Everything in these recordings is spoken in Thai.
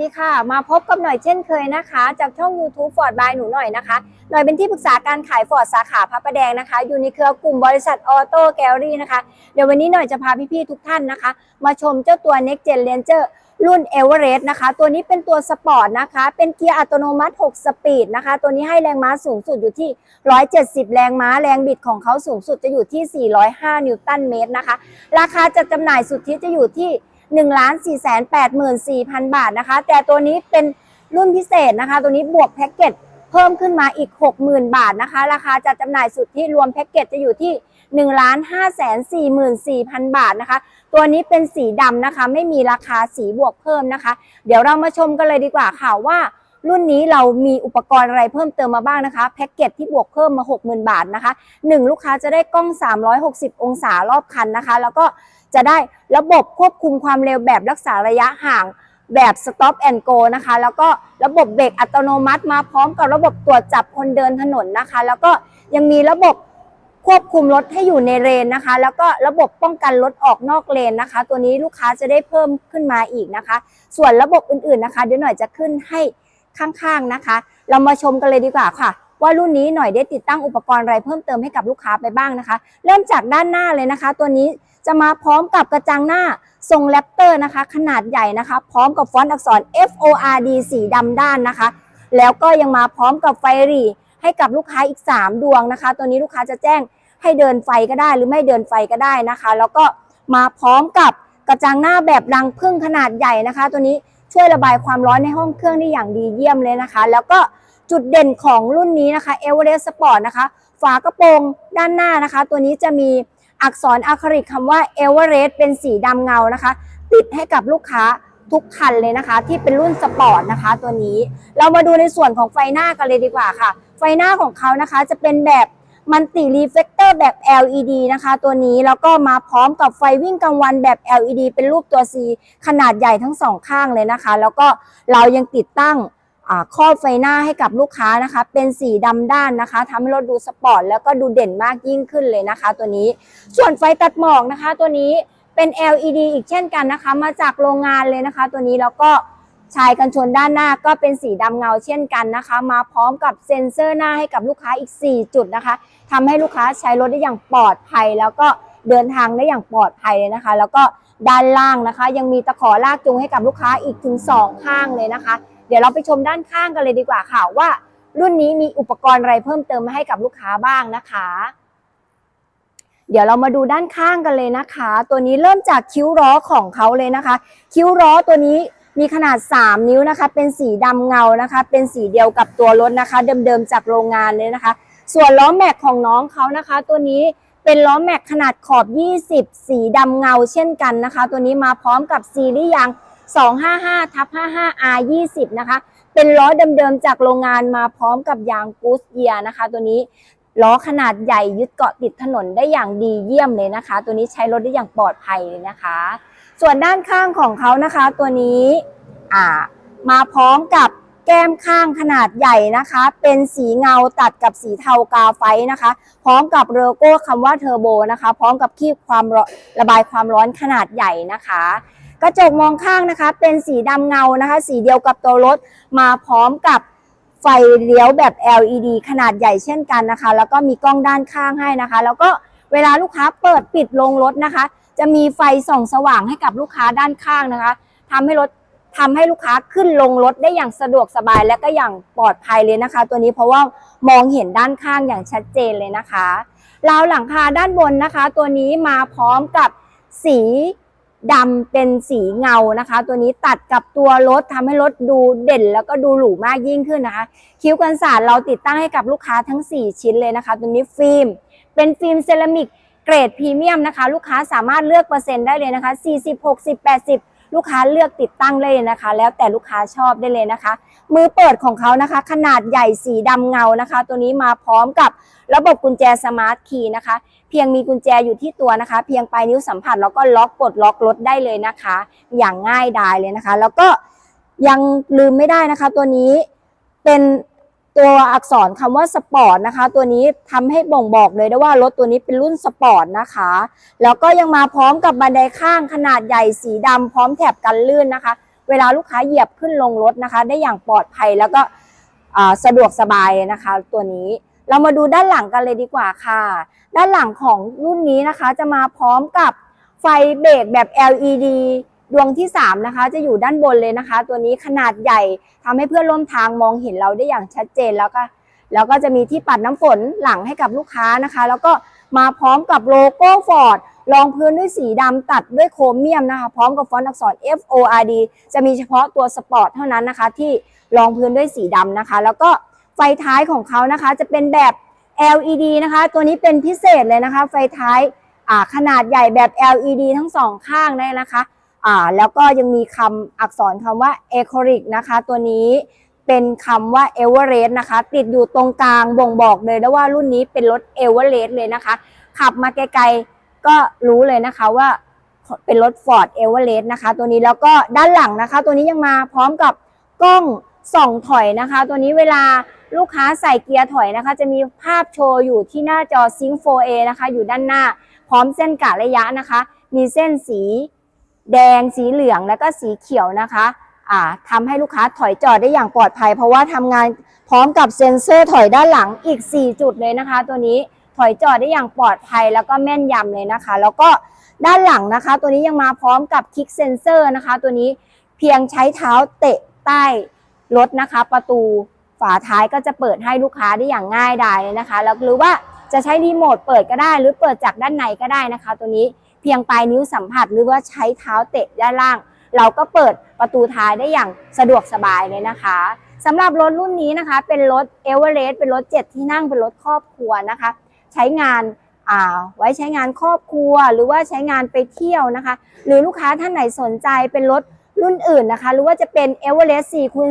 ดีค่ะ มาพบกับหน่อยเช่นเคยนะคะ จากช่อง YouTube Ford by หนูหน่อยนะคะ หน่อยเป็นที่ปรึกษาการขายฟอร์ดสาขาพระประแดงนะคะ อยู่ในเครือกลุ่มบริษัทออโต้แกลลี่นะคะ เดี๋ยววันนี้หน่อยจะพาพี่ๆทุกท่านนะคะ มาชมเจ้าตัว Next Gen Ranger รุ่น Everest นะคะ ตัวนี้เป็นตัวสปอร์ตนะคะ เป็นเกียร์อัตโนมัติ 6 สปีดนะคะ ตัวนี้ให้แรงม้าสูงสุดอยู่ที่ 170 แรงม้า แรงบิดของเขาสูงสุดจะอยู่ที่ 405 นิวตันเมตรนะคะ ราคาจัดจำหน่ายสุทธิจะอยู่ที่ 1 4 8 4 0 0 0 บาทนะคะ แต่ตัวนี้เป็นรุ่นพิเศษนะคะ ตัวนี้บวกแพ็กเกจเพิ่มขึ้นมาอีก 60,000 บาทนะคะ ราคาจัดจำหน่ายสุดทธิรวมแพ็กเกจจะอยู่ที่ 1 5 4 4 0 0 0 บาทนะคะ ตัวนี้เป็นสีดำนะคะ ไม่มีราคาสีบวกเพิ่มนะคะ เดี๋ยวเรามาชมกันเลยดีกว่าค่ะว่ารุ่นนี้เรามีอุปกรณ์อะไรเพิ่มเติมมาบ้างนะคะแพ็กเกจที่บวกเพิ่มมา 60,000 บาทนะคะหนึ่งลูกค้าจะได้กล้อง 360 องศารอบคันนะคะ แล้วก็ จะได้ระบบควบคุมความเร็วแบบรักษาระยะห่างแบบ stop and go นะคะ แล้วก็ระบบเบรกอัตโนมัติมาพร้อมกับระบบตรวจจับคนเดินถนนนะคะ แล้วก็ยังมีระบบควบคุมรถให้อยู่ในเลนนะคะ แล้วก็ระบบป้องกันรถออกนอกเลนนะคะ ตัวนี้ลูกค้าจะได้เพิ่มขึ้นมาอีกนะคะ ส่วนระบบอื่นๆนะคะ เดี๋ยวหน่อยจะขึ้นให้ข้างๆนะคะ เรามาชมกันเลยดีกว่าค่ะ ว่ารุ่นนี้หน่อยได้ติดตั้งอุปกรณ์อะไรเพิ่มเติมให้กับลูกค้าไปบ้างนะคะ เริ่มจากด้านหน้าเลยนะคะ ตัวนี้จะมาพร้อมกับกระจังหน้าทรงแรปเตอร์นะคะ ขนาดใหญ่นะคะ พร้อมกับฟอนต์อักษร F O R D สีดำด้านนะคะ แล้วก็ยังมาพร้อมกับไฟรีให้กับลูกค้าอีก 3 ดวงนะคะ ตัวนี้ลูกค้าจะแจ้งให้เดินไฟก็ได้หรือไม่เดินไฟก็ได้นะคะ แล้วก็มาพร้อมกับกระจังหน้าแบบรังพึ่งขนาดใหญ่นะคะ ตัวนี้ช่วยระบายความร้อนในห้องเครื่องได้อย่างดีเยี่ยมเลยนะคะ แล้วก็ จุดเด่นของรุ่นนี้นะคะ Everest Sport นะคะ ฝากระโปรงด้านหน้านะคะ ตัวนี้จะมีอักษรอะคริลิกคำว่า Everest เป็นสีดำเงานะคะ ติดให้กับลูกค้าทุกคันเลยนะคะ ที่เป็นรุ่นสปอร์ตนะคะ ตัวนี้เรามาดูในส่วนของไฟหน้ากันเลยดีกว่าค่ะ ไฟหน้าของเขานะคะจะเป็นแบบมันติรีเฟกเตอร์แบบ LED นะคะ ตัวนี้แล้วก็มาพร้อมกับไฟวิ่งกลางวันแบบ LED เป็นรูปตัว C ขนาดใหญ่ทั้งสองข้างเลยนะคะ แล้วก็เรายังติดตั้ง ครอบไฟหน้าให้กับลูกค้านะคะ เป็นสีดำด้านนะคะทำให้รถดูสปอร์ตแล้วก็ดูเด่นมากยิ่งขึ้นเลยนะคะ ตัวนี้ส่วนไฟตัดหมอกนะคะ ตัวนี้เป็น LED อีกเช่นกันนะคะ มาจากโรงงานเลยนะคะ ตัวนี้แล้วก็ชายกันชนด้านหน้าก็เป็นสีดำเงาเช่นกันนะคะ มาพร้อมกับเซ็นเซอร์หน้าให้กับลูกค้าอีก 4 จุดนะคะทำให้ลูกค้าใช้รถได้อย่างปลอดภัย แล้วก็เดินทางได้อย่างปลอดภัยเลยนะคะ แล้วก็ด้านล่างนะคะ ยังมีตะขอลากจูงให้กับลูกค้าอีกถึง 2 ข้างเลยนะคะ ดี๋ยวเราไปชมด้านข้างกันเลยดีกว่าค่ะว่า รุ่นนี้มีอุปกรณ์อะไรเพิ่มเติมมาให้กับลูกค้าบ้างนะคะ เดี๋ยวเรามาดูด้านข้างกันเลยนะคะ ตัวนี้เริ่มจากคิ้วล้อของเขาเลยนะคะ คิ้วล้อตัวนี้มีขนาด 3 นิ้วนะคะ เป็นสีดำเงานะคะ เป็นสีเดียวกับตัวรถนะคะ เดิมๆจากโรงงานเลยนะคะ ส่วนล้อแม็กของน้องเขานะคะ ตัวนี้เป็นล้อแม็กขนาดขอบ 20 สีดำเงาเช่นกันนะคะ ตัวนี้มาพร้อมกับซีรีส์ยาง 255ทับ 55 R 20นะคะ เป็นล้อเดิมๆจากโรงงานมาพร้อมกับยางกูสเยียนะคะ ตัวนี้ล้อขนาดใหญ่ยึดเกาะติดถนนได้อย่างดีเยี่ยมเลยนะคะ ตัวนี้ใช้รถได้อย่างปลอดภัยเลยนะคะ ส่วนด้านข้างของเขานะคะ ตัวนี้อ่ามาพร้อมกับแก้มข้างขนาดใหญ่นะคะ เป็นสีเงาตัดกับสีเทากาไฟนะคะ พร้อมกับโลโก้คำว่าเทอร์โบนะคะ พร้อมกับคีบความร้อนระบายความร้อนขนาดใหญ่นะคะ กระจกมองข้างนะคะ เป็นสีดำเงานะคะ สีเดียวกับตัวรถมาพร้อมกับไฟเลี้ยวแบบ LED ขนาดใหญ่เช่นกันนะคะ แล้วก็มีกล้องด้านข้างให้นะคะ แล้วก็เวลาลูกค้าเปิดปิดลงรถนะคะ จะมีไฟส่องสว่างให้กับลูกค้าด้านข้างนะคะทำให้รถทำให้ลูกค้าขึ้นลงรถได้อย่างสะดวกสบายและก็อย่างปลอดภัยเลยนะคะ ตัวนี้เพราะว่ามองเห็นด้านข้างอย่างชัดเจนเลยนะคะราวหลังคาด้านบนนะคะ ตัวนี้มาพร้อมกับสี ดำเป็นสีเงานะคะ ตัวนี้ตัดกับตัวรถทำให้รถดูเด่น แล้วก็ดูหรูมากยิ่งขึ้นนะคะ คิ้วกันศาสตร์เราติดตั้งให้กับลูกค้าทั้ง 4 ชิ้นเลยนะคะ ตัวนี้ฟิล์ม เป็นฟิล์มเซรามิกเกรดพรีเมียมนะคะ ลูกค้าสามารถเลือกเปอร์เซ็นต์ได้เลยนะคะ 40 60 80 ลูกค้าเลือกติดตั้งเลยนะคะ แล้วแต่ลูกค้าชอบได้เลยนะคะ มือเปิดของเขานะคะ ขนาดใหญ่สีดำเงานะคะ ตัวนี้มาพร้อมกับระบบกุญแจสมาร์ทคีย์นะคะ เพียงมีกุญแจอยู่ที่ตัวนะคะ เพียงปลายนิ้วสัมผัสแล้วก็ล็อกปลดล็อกรถได้เลยนะคะ อย่างง่ายดายเลยนะคะ แล้วก็ยังลืมไม่ได้นะคะ ตัวนี้เป็น ตัวอักษรคำว่าสปอร์ตนะคะ ตัวนี้ทำให้บ่งบอกเลยได้ว่ารถตัวนี้เป็นรุ่นสปอร์ตนะคะ แล้วก็ยังมาพร้อมกับบันไดข้างขนาดใหญ่สีดำพร้อมแถบกันลื่นนะคะ เวลาลูกค้าเหยียบขึ้นลงรถนะคะ ได้อย่างปลอดภัยแล้วก็สะดวกสบายนะคะ ตัวนี้เรามาดูด้านหลังกันเลยดีกว่าค่ะ ด้านหลังของรุ่นนี้นะคะจะมาพร้อมกับไฟเบรกแบบ LED ดวงที่ 3 นะคะ จะอยู่ด้านบนเลยนะคะ ตัวนี้ขนาดใหญ่ทำให้เพื่อนร่วมทางมองเห็นเราได้อย่างชัดเจนแล้วก็แล้วก็จะมีที่ปัดน้ำฝนหลังให้กับลูกค้านะคะ แล้วก็มาพร้อมกับโลโก้ฟอร์ดรองพื้นด้วยสีดำตัดด้วยโครเมียมนะคะ พร้อมกับฟอนต์อักษร F O R D จะมีเฉพาะตัวสปอร์ตเท่านั้นนะคะ ที่รองพื้นด้วยสีดำนะคะ แล้วก็ไฟท้ายของเขานะคะ จะเป็นแบบ LED นะคะ ตัวนี้เป็นพิเศษเลยนะคะ ไฟท้ายขนาดใหญ่แบบ LED ทั้งสองข้างได้นะคะ อ่าแล้วก็ยังมีคำอักษรคำว่า e c o r i c นะคะ ตัวนี้เป็นคำว่า e v e r e s t นะคะ ติดอยู่ตรงกลางบ่งบอกเลยนะว่ารุ่นนี้เป็นรถ e v e r e s t เลยนะคะ ขับมาไกลๆก็รู้เลยนะคะว่าเป็นรถ Ford e v e r e s t นะคะ ตัวนี้แล้วก็ด้านหลังนะคะ ตัวนี้ยังมาพร้อมกับกล้องส่องถอยนะคะ ตัวนี้เวลาลูกค้าใส่เกียร์ถอยนะคะ จะมีภาพโชว์อยู่ที่หน้าจอ Sync 4A นะคะ อยู่ด้านหน้า พร้อมเส้นกะระยะนะคะ มีเส้นสี แดงสีเหลืองแล้วก็สีเขียวนะคะอ่าทำให้ลูกค้าถอยจอดได้อย่างปลอดภัย เพราะว่าทำงานพร้อมกับเซ็นเซอร์ถอยด้านหลังอีก 4 จุดเลยนะคะ ตัวนี้ถอยจอดได้อย่างปลอดภัยแล้วก็แม่นยำเลยนะคะ แล้วก็ด้านหลังนะคะ ตัวนี้ยังมาพร้อมกับคลิกเซ็นเซอร์นะคะ ตัวนี้เพียงใช้เท้าเตะใต้รถนะคะ ประตูฝาท้ายก็จะเปิดให้ลูกค้าได้อย่างง่ายดายเลยนะคะแล้วหรือว่าจะใช้รีโมทเปิดก็ได้ หรือเปิดจากด้านในก็ได้นะคะ ตัวนี้ เพียงปลายนิ้วสัมผัสหรือว่าใช้เท้าเตะด้านล่าง เราก็เปิดประตูท้ายได้อย่างสะดวกสบายเลยนะคะสำหรับรถรุ่นนี้นะคะ เป็นรถเอเวอเรสต์เป็นรถเจ็ดที่นั่งเป็นรถครอบครัวนะคะ ใช้งานอ่าไว้ใช้งานครอบครัว หรือว่าใช้งานไปเที่ยวนะคะ หรือลูกค้าท่านไหนสนใจเป็นรถรุ่นอื่นนะคะ หรือว่าจะเป็นเอเวอเรสต์4คูณ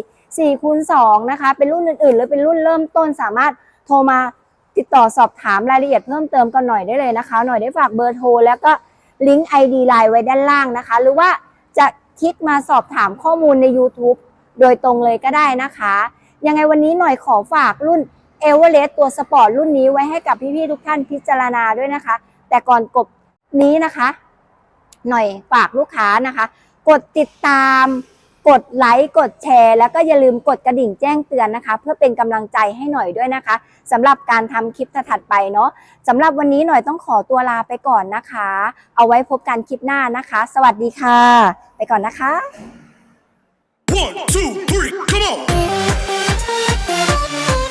4 4คูณ2นะคะ เป็นรุ่นอื่นๆ หรือเป็นรุ่นเริ่มต้นสามารถโทรมา ติดต่อสอบถามรายละเอียดเพิ่มเติมกันหน่อยได้เลยนะคะ หน่อยได้ฝากเบอร์โทรแล้วก็ลิงก์ ID ไลน์ไว้ด้านล่างนะคะ หรือว่าจะคลิกมาสอบถามข้อมูลใน YouTube โดยตรงเลยก็ได้นะคะ ยังไงวันนี้หน่อยขอฝากรุ่นเอเวอเรสต์ตัวสปอร์ตรุ่นนี้ไว้ให้กับพี่ๆทุกท่านพิจารณาด้วยนะคะ แต่ก่อนกบนี้นะคะ หน่อยฝากลูกค้านะคะ กดติดตาม กดไลค์กดแชร์ แล้วก็อย่าลืมกดกระดิ่งแจ้งเตือนนะคะ เพื่อเป็นกำลังใจให้หน่อยด้วยนะคะสำหรับการทำคลิปถัดไปเนาะสำหรับวันนี้หน่อยต้องขอตัวลาไปก่อนนะคะ เอาไว้พบกันคลิปหน้านะคะ สวัสดีค่ะ ไปก่อนนะคะ One, two, three, come on!